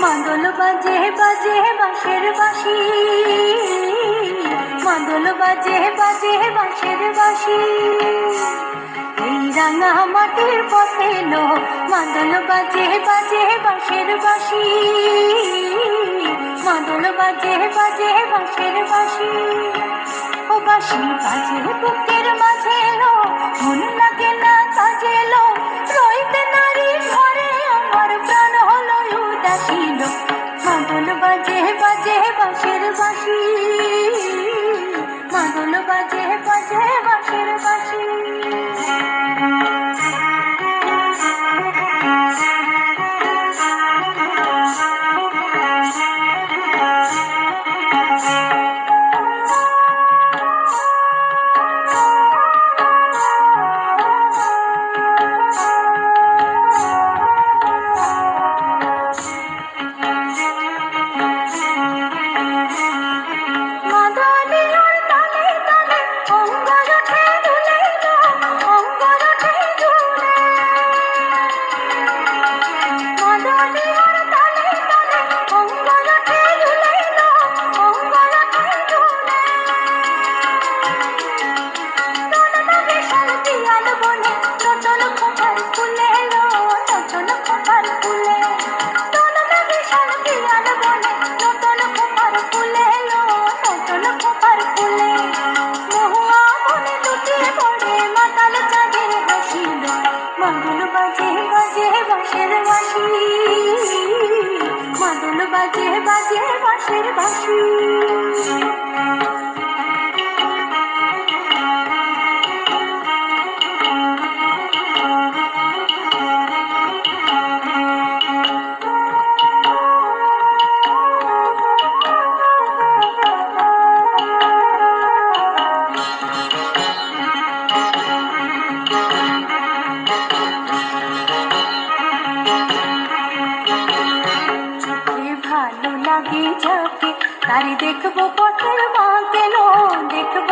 মাদল বাজে বাজে বাঁশের বাঁশি। মাদল বাজে বাজে বাঁশের বাঁশি। এই রাঙা মাটির পথে লো মাদল বাজে বাজে বাঁশের বাঁশি। মাদল বাজে বাজে বাঁশের বাঁশি। ও বাঁশি বাজে বুকের মাঝে উদাসীন মাদল বাজে বাজে বাঁশের বাঁশি। লাগি যাকে তারি দেখব পথের বাঁকে লো দেখব